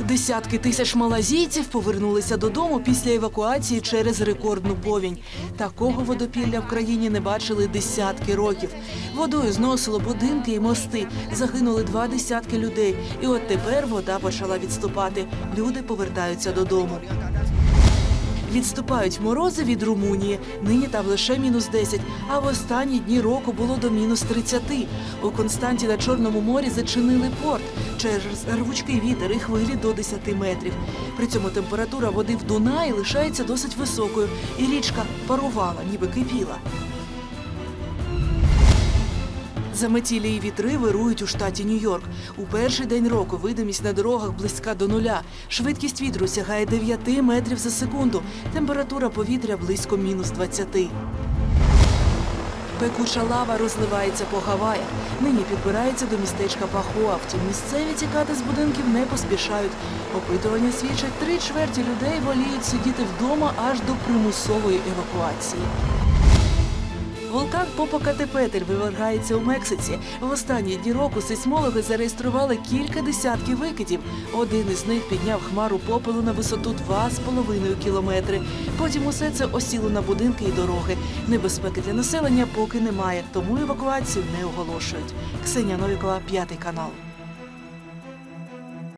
Десятки тисяч малазійців повернулися додому після евакуації через рекордну повінь. Такого водопілля в країні не бачили десятки років. Водою зносило будинки і мости. Загинули два десятки людей. І от тепер вода почала відступати. Люди повертаються додому. Відступають морози від Румунії. Нині там лише мінус 10, а в останні дні року було до мінус 30. У Константі на Чорному морі зачинили порт через рвучкий вітер і хвилі до 10 метрів. При цьому температура води в Дунаї лишається досить високою, і річка парувала, ніби кипіла. Заметілі і вітри вирують у штаті Нью-Йорк. У перший день року видимість на дорогах близька до нуля. Швидкість вітру сягає 9 метрів за секунду. Температура повітря близько мінус 20. Пекуча лава розливається по Гаваях. Нині підбирається до містечка Пахуа. Втім, місцеві тікати з будинків не поспішають. Опитування свідчать, три чверті людей воліють сидіти вдома аж до примусової евакуації. Вулкан Попокатепетель вивергається у Мексиці. В останні дні року сейсмологи зареєстрували кілька десятків викидів. Один із них підняв хмару попелу на висоту 2,5 кілометри. Потім усе це осіло на будинки і дороги. Небезпеки для населення поки немає, тому евакуацію не оголошують. Ксенія Новікова, п'ятий канал.